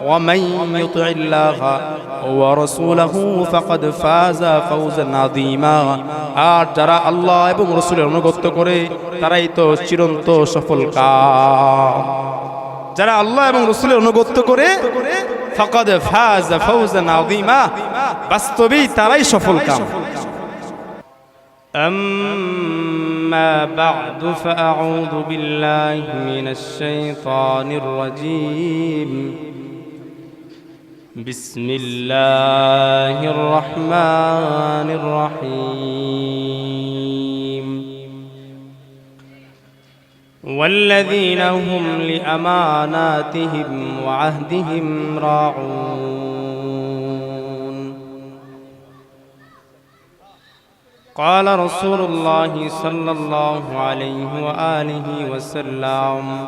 ومن يطع الله ورسوله فقد فاز فوزا عظيما আর যারা আল্লাহ এবং রসুলের অনুগত্য করে তারাই তো চিরন্ত সফল কাম যারা আল্লাহ এবং রসুলের অনুগত্য করে ফকদ ফাজ ফৌজান আযীমা বাস্তবেই তারাই সফল কাম أما بعد فأعوذ بالله من الشيطان الرجيم بسم الله الرحمن الرحيم. والذين هم لأماناتهم وعهدهم راعون. قال رسول الله صلى الله عليه وآله وسلم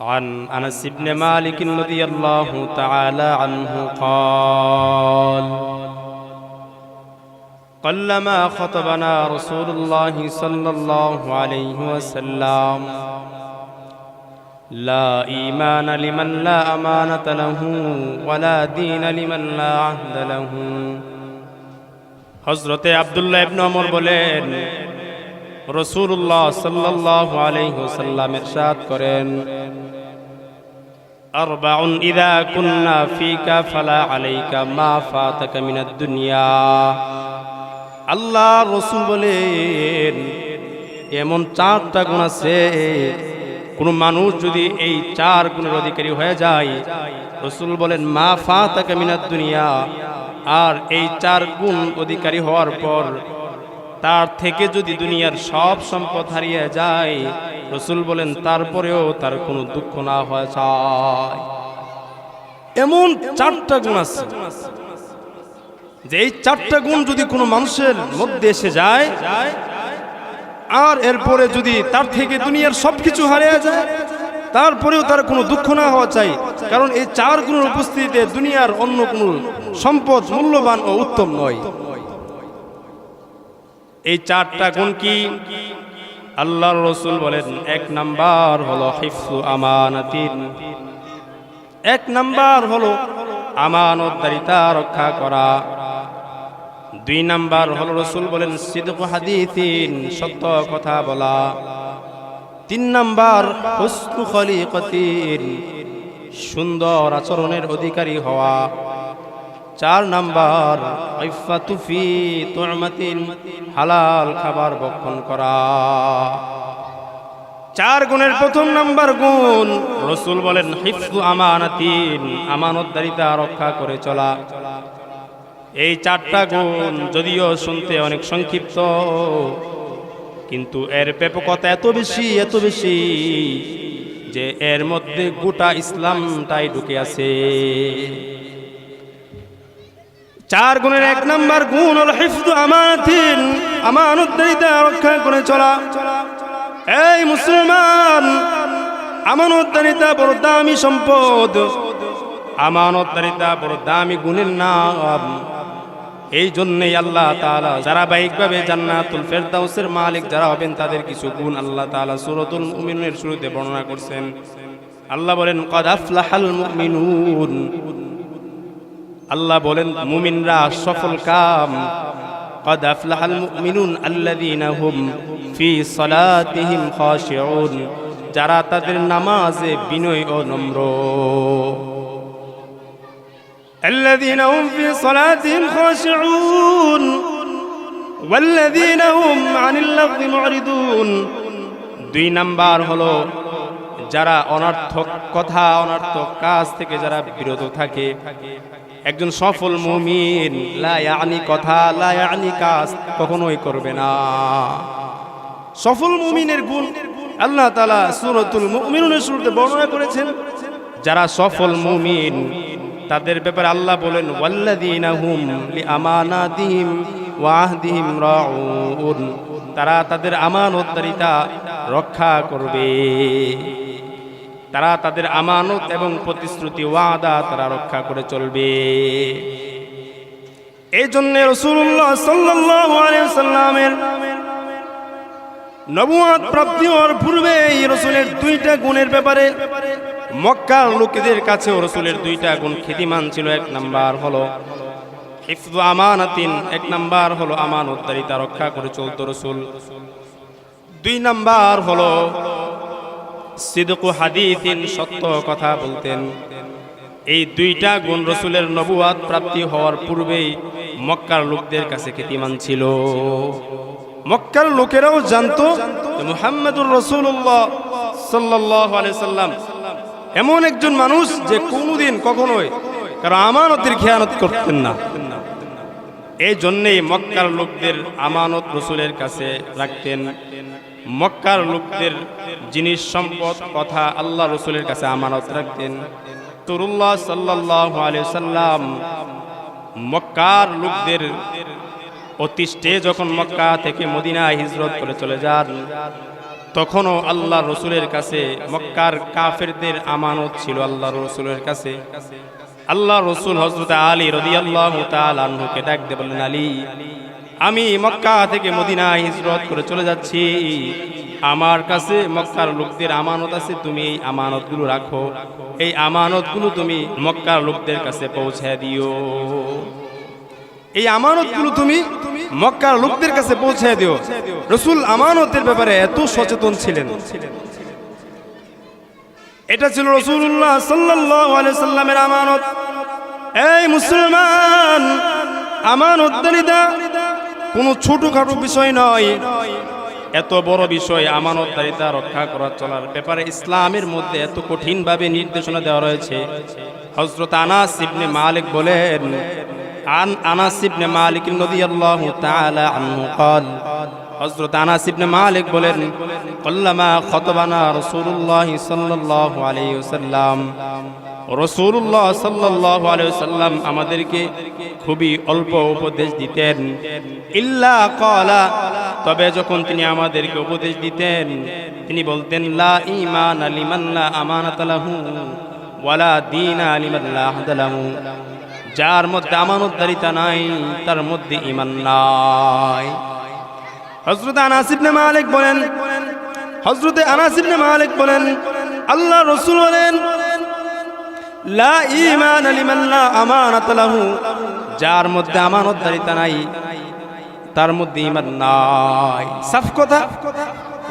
عن أنس بن مالك رضي الله تعالى عنه قال قلما خطبنا رسول الله صلى الله عليه وسلم لا إيمان لمن لا أمانة له ولا دين لمن لا عهد له হজরতে আবদুল্লাহ ইবনে ওমর বলেন রসুল্লাহ সাল্লাল্লাহু আলাইহি ওয়াসাল্লাম ইরশাদ করেন। আরবাউন ইযা কুন্না ফিকা ফালা আলাইকা মা ফাতাকা মিনাদ দুনিয়া। আল্লাহ রসুল বলেন, এমন চারটা গুণ আছে, কোন মানুষ যদি এই চার গুণের অধিকারী হয়ে যায়, রসুল বলেন, মা ফাতাকা মিনাদ দুনিয়া, আর এই চার গুণ অধিকারী হওয়ার পর তার থেকে যদি দুনিয়ার সব সম্পদ হারিয়ে যায়, রসুল বলেন, তারপরেও তার কোনো দুঃখ না হয়ে যায়। এমন চারটা গুণ আছে। যে এই চারটা গুণ যদি কোনো মানুষের মধ্যে এসে যায়, আর এরপরে যদি তার থেকে দুনিয়ার সবকিছু হারিয়ে যায়, তারপরেও তার কোনো দুঃখ না হওয়া চাই। কারণ এই চার গুণের উপস্থিতিতে দুনিয়ার অন্য কোনো সম্পদ মূল্যবান ও উত্তম নয়। এই চারটা গুণ কি? আল্লাহর রসুল বলেন, এক নাম্বার হলো হিফসু আমানাতিন এক নাম্বার হলো আমানতদারিতা রক্ষা করা। দুই নাম্বার হলো রসুল বলেন, সিদ্ক হাদিসিন, সত্য কথা বলা। তিন নাম্বার, হুসনু খলিকতিন, সুন্দর আচরণের অধিকারী হওয়া। চার নাম্বার ইফাতুফি তুমাতিন, হালাল খাবার বক্ষণ করা। চার গুণের প্রথম নাম্বার গুণ, রসুল বলেন হিফজু আমানাতিন, আমানতদারিতা রক্ষা করে চলা। এই চারটা গুণ যদিও শুনতে অনেক সংক্ষিপ্ত, কিন্তু এর ব্যাপকতা এত বেশি এত বেশি যে এর মধ্যে গোটা ইসলামটাই ঢুকে আছে। চার গুণের এক নাম্বার গুণ হল হিফজু আমানাতিন আমানতদারিতা রক্ষা করে চলা। এই মুসলমান আমানতদারিতা বড় দামি সম্পদ আমানতদারিতা বড় দামি গুণের নাম। এই জন্যই আল্লাহ তাআলা ধারাবাহিকভাবে জান্নাতুল ফেরদাউসের মালিক যারা হবেন, তাদের কিছু গুণ আল্লাহ তাআলা সূরাতুল মুমিনুনের শুরুতে বর্ণনা করছেন। আল্লাহ বলেন, কদ আফলাহাল মুমিনুন। আল্লাহ বলেন মুমিনরা সফল কাম قد أفلح المؤمنون الذين هم في صلاتهم خاشعون যারা তাদের নামাজে বিনয় ও নম্র الذين هم في صلاتهم خاشعون والذين هم عن اللغو معرضون দুই নাম্বার হলো যারা অনর্থক কথা অনর্থক কাজ থেকে যারা বিরত থাকে একজন সফল মুমিন লায়ানি কথা লায়ানি কাজ কখনোই করবে না। সফল মুমিনের গুণ আল্লাহ তাআলা সূরাতুল মুমিনুনের শুরুতে বর্ণনা করেছেন, যারা সফল মুমিন, তাদের ব্যাপারে আল্লাহ বলেন, ওয়াল্লাযীনা হুম লিআমানাতিহিম ওয়া আহদিহিম রাউন তারা তাদের আমানতদারিতা রক্ষা করবে। তারা তাদের আমানত এবং প্রতিশ্রুতি ওয়াদা তারা রক্ষা করে চলবে। এই জন্য রসুল্লাহ সাল্লামের নবুয়াদ প্রাপ্তি হওয়ার পূর্বে এই রসুলের দুইটা গুণের ব্যাপারে মক্কার লোকেদের কাছেও রসুলের দুইটা গুণ খ্যাতিমান ছিল। এক নাম্বার হলো হিফজু আমানাতিন, এক নাম্বার হলো আমানতদারিতা রক্ষা করে চলতো রসুল। দুই নাম্বার হলো সিদকু হাদিসিন সত্য কথা বলতেন। এই দুইটা গুণ রসুলের নবুয়াদ প্রাপ্তি হওয়ার পূর্বেই মক্কার লোকদের কাছে খ্যাতিমান ছিল। মক্কার লোকেরাও জানতো মুহাম্মদুর রসুল্লাহ সাল্লাহ সাল্লাম এমন একজন মানুষ যে কোনোদিন কখনোই কারণ আমানতের খেয়ানত করতেন না। এই জন্যেই মক্কার লোকদের আমানত রসুলের কাছে রাখতেন। মক্কার লোকদের জিনিস, সম্পদ, কথা আল্লাহ রসুলের কাছে আমানত রাখতেন। তরুল্লাহ সাল্লাহ সাল্লাম মক্কার লোকদের অতিষ্ঠে যখন মক্কা থেকে মদিনায় হিজরত করে চলে যান, তখনও আল্লাহ রসুলের কাছে মক্কার কাফেরদের আমানত ছিল আল্লাহ রসুলের কাছে। আল্লাহ রসুল হজরত আলী রদি আল্লাহ তালকে ডাক দে বললেন, আলী আমি মক্কা থেকে মদিনায় হিজরত করে চলে যাচ্ছি। আমার কাছে মক্কার লোকদের আমানত আছে, তুমি এই আমানতগুলো রাখো। এই আমানতগুলো তুমি মক্কার লোকদের কাছে পৌঁছে দিও। এই আমানতগুলো তুমি মক্কার লোকদের কাছে পৌঁছে দিও। রসুল আমানতের ব্যাপারে এত সচেতন ছিলেন। এটা ছিল রসুল্লাহ সাল্লাহ আমানত। এই মুসলমান, আমানতদারিতা কোনো ছোটখাটো বিষয় নয় এত বড় বিষয় আমানতদারিতা রক্ষা করা চলার ব্যাপারে ইসলামের মধ্যে এত কঠিনভাবে নির্দেশনা দেওয়া রয়েছে হজরত আনাস ইবনে মালিক বলেন عن أنس بن مالك رضي الله تعالى عنه قال হজরত আনাস ইবনে মালিক বলেন কল্লামা খতবানা রাসূলুল্লাহ সাল্লাল্লাহু আলাইহি ওয়াসাল্লাম রাসূলুল্লাহ সাল্লাল্লাহু আলাইহি ওয়াসাল্লাম আমাদেরকে খুবই অল্প উপদেশ দিতেন। ইল্লা কলা তবে যখন তিনি আমাদেরকে উপদেশ দিতেন, তিনি বলতেন, লা ইমান লিমান লা আমানাত ওয়ালা দিন আহদ যার মধ্যে আমানতদারিতা নাই, তার মধ্যে ঈমান নাই। হজরত আনাসিবনে মালিক বলেন হজরতে আনাসিবনে মালিক বলেন, আল্লাহ রসুল বলেন লা ঈমান লিমান লা আমানাত লাহু যার মধ্যে আমানতদারিতা নাই তার মধ্যে ঈমান নাই সাফ কথা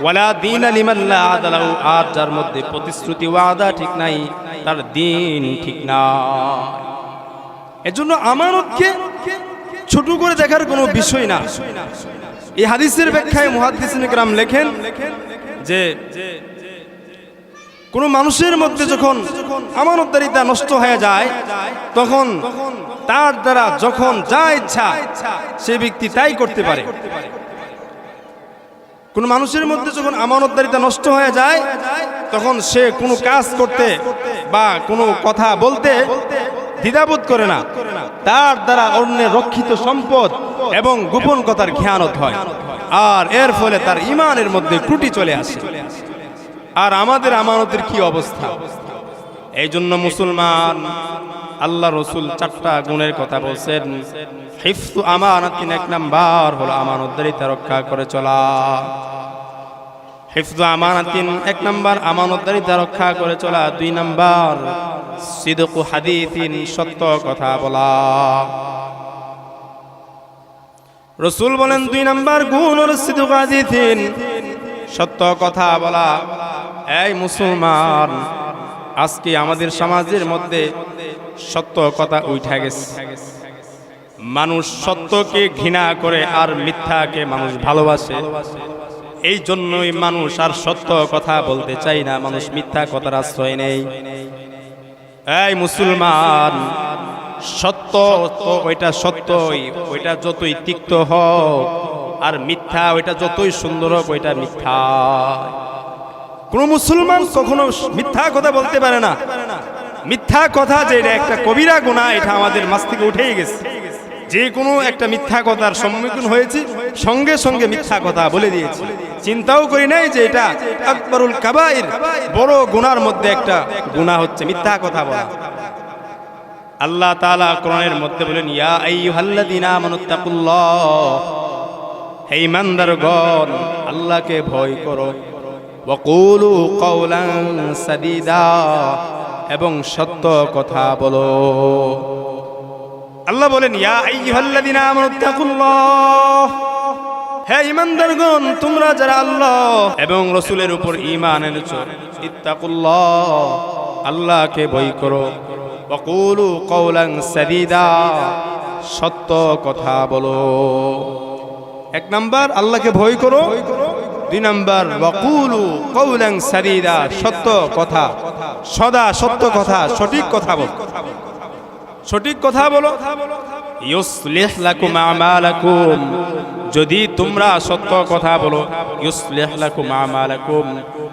ওয়ালা দিন লিমান লা আদালাহু আর যার মধ্যে প্রতিশ্রুতি ওয়াদা ঠিক নাই তার দিন ঠিক নাই এজন্য আমানতকে ছোট করে দেখার কোনো বিষয় না এই হাদিসের ব্যাখ্যায় মুহাদ্দিসিন کرام লেখেন যে কোন মানুষের মধ্যে যখন আমানতদারিতা নষ্ট হয়ে যায়, তখন তার দ্বারা যখন যা ইচ্ছা সে ব্যক্তি তাই করতে পারে। কোন মানুষের মধ্যে যখন আমানতদারিতা নষ্ট হয়ে যায়, তখন সে কোনো কাজ করতে বা কোনো কথা বলতে দ্বিধাবোধ করে না। তার দ্বারা অন্যের রক্ষিত সম্পদ এবং গোপন কথার খেয়ানত হয়। আর এর ফলে তার ইমানের মধ্যে ত্রুটি চলে আসে। আর আমাদের আমানতের কি অবস্থা? এই জন্য মুসলমান, আল্লাহ রসুল চারটা গুণের কথা বলছেন হিফতু আমানাতিন এক নাম্বার হলো আমানতদারিতা রক্ষা করে চলা। হিফজু আমানাতিন, এক নাম্বার আমানতদারিতা রক্ষা করে চলা। দুই নাম্বার, সিদকু হাদিসিন, সত্য কথা বলা। রসুল বলেন, দুই নাম্বার গুণ হল সিদকু হাদিসিন, সত্য কথা বলা। এই মুসলমান, আজকে আমাদের সমাজের মধ্যে সত্য কথা উঠা গেছে। মানুষ সত্যকে ঘৃণা করে আর মিথ্যাকে মানুষ ভালোবাসে। এই জন্যই মানুষ আর সত্য কথা বলতে চাই না, মানুষ মিথ্যা কথার আশ্রয় নেই। এই মুসলমান, সত্য তো ওইটা সত্যই, ওইটা যতই তিক্ত হোক, আর মিথ্যা ওইটা যতই সুন্দর হোক, ওইটা মিথ্যা। কোন মুসলমান কখনো মিথ্যা কথা বলতে পারে না। মিথ্যা কথা যে এটা একটা কবিরা গুণা, এটা আমাদের মাছ থেকে উঠেই গেছে। যে কোনো একটা মিথ্যা কথার সম্মুখীন হয়েছি, সঙ্গে সঙ্গে মিথ্যা কথা বলে দিয়েছি। চিন্তাও করি নাই যে এটা আকবরুল কাবাইর বড় গুনার মধ্যে একটা গুনাহ হচ্ছে মিথ্যা কথা বলা। আল্লাহ তাআলা কোরআনের মধ্যে বলেন, ইয়া আইয়ুহাল্লাযীনা আমানুত্তাকুল্লাহ হে ইমানদারগণ আল্লাহকে ভয় করো। ওয়াকুলু কওলান সাদিদা, এবং সত্য কথা বলো। আল্লাহ বলেন, ইয়া আইয়ুহাল্লাযিনা আমানু তাকুল্লাহ হে ইমানদারগণ তোমরা যারা আল্লাহ এবং রসুলের উপর ঈমান এনেছো, ইত্তাকুল্লাহ, আল্লাহকে ভয় করো। ওয়াকুলু কওলান সাদিদা, সত্য কথা বলো। এক নাম্বার, আল্লাহকে ভয় করো। দুই নম্বর, ওয়াকুলু কওলান সাদিদা, সত্য কথা। সদা সত্য কথা, সঠিক কথা বলো। সঠিক কথা বলো। যদি তোমরা সত্য কথা বলো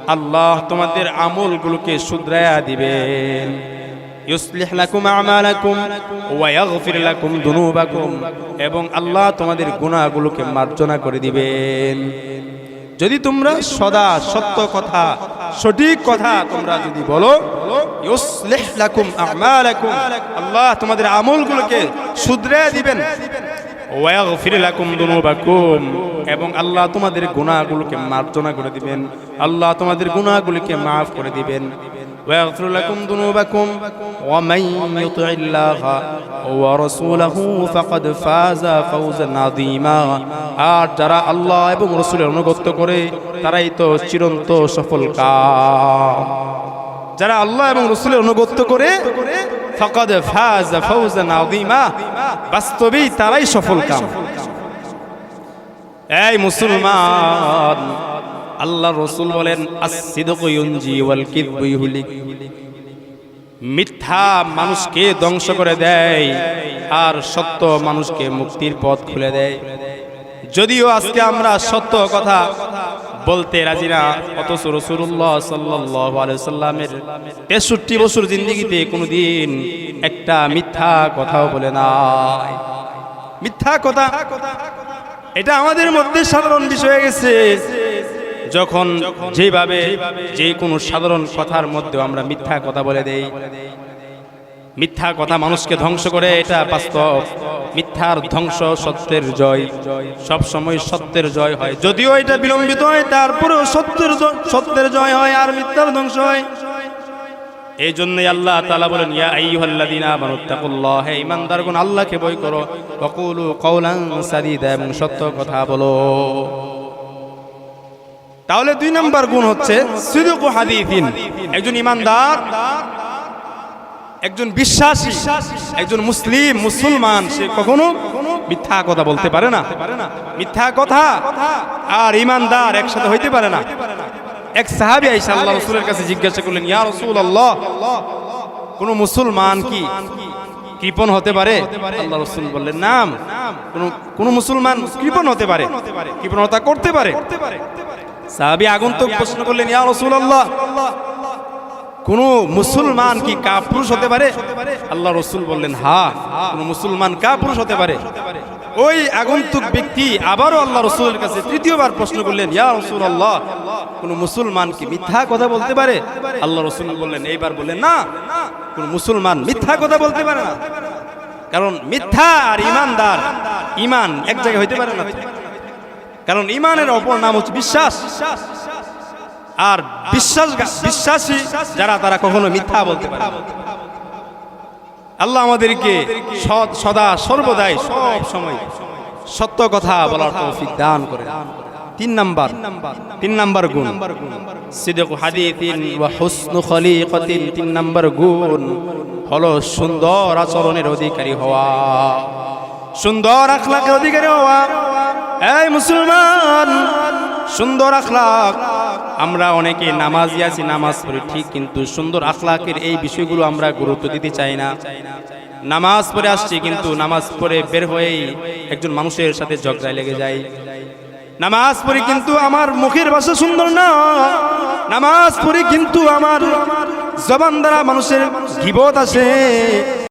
আল্লাহ তোমাদের আমলগুলোকে শুধরায়া দিবেন। এবং আল্লাহ তোমাদের গুনাহগুলোকে মার্জনা করে দিবেন। যদি তোমরা সদা সত্য কথা সঠিক কথা তোমরা যদি বলো আল্লাহ তোমাদের আমলগুলোকে শুধরে দিবেন। এবং আল্লাহ তোমাদের গুণাগুলোকে মার্জনা করে দিবেন। আল্লাহ তোমাদের গুণাগুলিকে মাফ করে দিবেন। ويغفر لكم ذنوبكم ومن يطع الله ورسوله فقد فاز فوزا عظيما আর যারা আল্লাহ এবং রসুলের অনুগত্য করে তারাই তো চিরন্ত সফল কাম যারা আল্লাহ এবং রসুলের অনুগত্য করে ফকদ ফাজ ফৌজান আযীমা বাস্তবেই তারাই সফল কাম এই মুসলমান আল্লাহ রসুল বলেন মিথ্যা মানুষকে ধ্বংস করে দেয় আর সত্য মানুষকে মুক্তির পথ খুলে দেয়। যদিও আজকে আমরা সত্য কথা বলতে রাজি না, অথচ রসুল্লাহ সাল্লাহ আলাইসাল্লামের তেষট্টি বছর জিন্দিগিতে কোনোদিন একটা মিথ্যা কথাও বলে না মিথ্যা কথা, এটা আমাদের মধ্যে সাধারণ বিষয় গেছে। যখন যেভাবে যে কোনো সাধারণ কথার মধ্যে আমরা মিথ্যা কথা বলে দেই, মিথ্যা কথা মানুষকে ধ্বংস করে, এটা বাস্তব। মিথ্যার ধ্বংস সত্যের জয়। সব সময় সত্যের জয় হয়। যদিও এটা বিলম্বিত হয়, তারপরেও সত্যের সত্যের জয় হয় আর মিথ্যার ধ্বংস হয়। এই জন্যই আল্লাহ তাআলা বলেন, ইয়া আইয়ুহাল্লাযীনা আমানু তাকুল্লাহ হে ঈমানদারগণ, আল্লাহকে ভয় করো। ওয়াকুলু কওলান সাদীদা এবং সত্য কথা বলো। তাহলে দুই নম্বর গুণ হচ্ছে একজন ইমানদার, একজন বিশ্বাসী, একজন মুসলিম, মুসলমান, সে কখনো মিথ্যা কথা বলতে পারে না। মিথ্যা কথা আর ইমানদার একসাথে হইতে পারে না। এক সাহাবি আইসা আল্লাহ রসুলের কাছে জিজ্ঞাসা করলেন, ইয়া রসুল আল্লাহ কোন মুসলমান কি কৃপণ হতে পারে? আল্লাহ রসুল বললেন, নাম কোন মুসলমান কৃপণ হতে পারে। কৃপণতা করতে পারে। সাহাবী আগন্তুক প্রশ্ন করলেন ইয়া রসুল আল্লাহ কোন মুসলমান কি কাপুরুষ হতে পারে? আল্লাহ রসুল বললেন হা কোন মুসলমান কাপুরুষ হতে পারে। ওই আগন্তুক ব্যক্তি আবারও আল্লাহ রসুলের কাছে তৃতীয়বার প্রশ্ন করলেন ইয়া রসুল আল্লাহ কোন মুসলমান কি মিথ্যা কথা বলতে পারে? আল্লাহ রসুল বললেন এইবার বললেন না কোন মুসলমান মিথ্যা কথা বলতে পারে না। কারণ মিথ্যা আর ইমানদার ইমান এক জায়গায় হইতে পারে না। কারণ ইমানের অপর নাম হচ্ছে বিশ্বাস। আর বিশ্বাস বিশ্বাসী যারা, তারা কখনো মিথ্যা বলতে পারে আল্লাহ আমাদেরকে সদা, সর্বদাই সব সময় সত্য কথা বলার তৌফিক দান করে তিন নাম্বার তিন নাম্বার গুণ। সিদক হাদিতিন ওয়া হুসনু খলিকাতিন তিন নাম্বার গুণ হলো সুন্দর আচরণের অধিকারী হওয়া। সুন্দর আখলাকের অধিকারী হওয়া। এই মুসলমান, সুন্দর আখলাক। আমরা অনেকে নামাজি আছি, নামাজ পড়ি ঠিক, কিন্তু সুন্দর আখলাকের এই বিষয়গুলো আমরা গুরুত্ব দিতে চাই না। নামাজ পড়ে আসছি, কিন্তু নামাজ পড়ে বের হয়েই একজন মানুষের সাথে ঝগড়ায় লেগে যায় নামাজ পড়ি কিন্তু আমার মুখের ভাষা সুন্দর না। নামাজ পড়ি কিন্তু আমার জবান দ্বারা মানুষের গিবত আসে।